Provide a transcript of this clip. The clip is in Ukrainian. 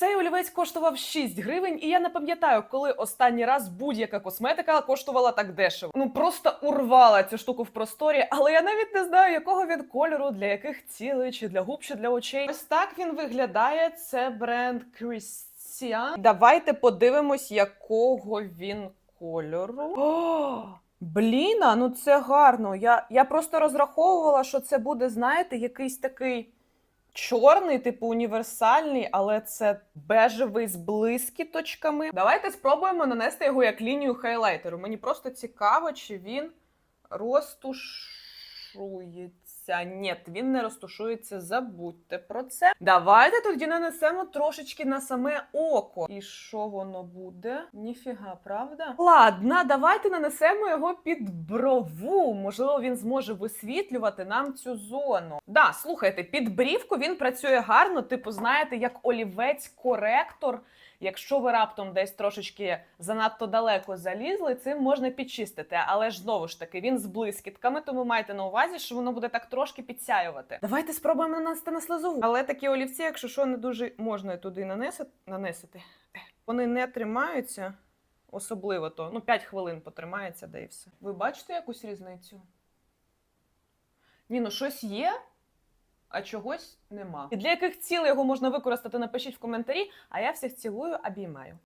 Цей олівець коштував 6 гривень, і я не пам'ятаю, коли останній раз будь-яка косметика коштувала так дешево. Ну просто урвала цю штуку в просторі, але я навіть не знаю, якого він кольору, для яких цілей, чи для губ, чи для очей. Ось так він виглядає. Це бренд Christian. Давайте подивимось, якого він кольору. О! Бліна, ну це гарно. Я, я просто розраховувала, що це буде, знаєте, якийсь такий чорний, типу універсальний, але це бежевий з блискіточками. Давайте спробуємо нанести його як лінію хайлайтеру. Мені просто цікаво, чи він розтушується. Ні, він не розтушується, забудьте про це. Давайте тоді нанесемо трошечки на саме око. І що воно буде? Ніфіга, правда? Ладно, давайте нанесемо його під брову. Можливо, він зможе висвітлювати нам цю зону. Да, слухайте, під брівку він працює гарно, типу, знаєте, як олівець-коректор. Якщо ви раптом десь трошечки занадто далеко залізли, цим можна підчистити. Але ж знову ж таки він з блискітками, тому майте на увазі, що воно буде так трошки підсяювати. Давайте спробуємо нанести на слезову. Але такі олівці, якщо що, не дуже можна туди нанесити. нанесити. Вони не тримаються. Особливо то. Ну, 5 хвилин потримається, де і все. Ви бачите якусь різницю? Ні, ну щось є, а чогось нема. І для яких цілей його можна використати, напишіть в коментарі. А я всіх цілую, обіймаю.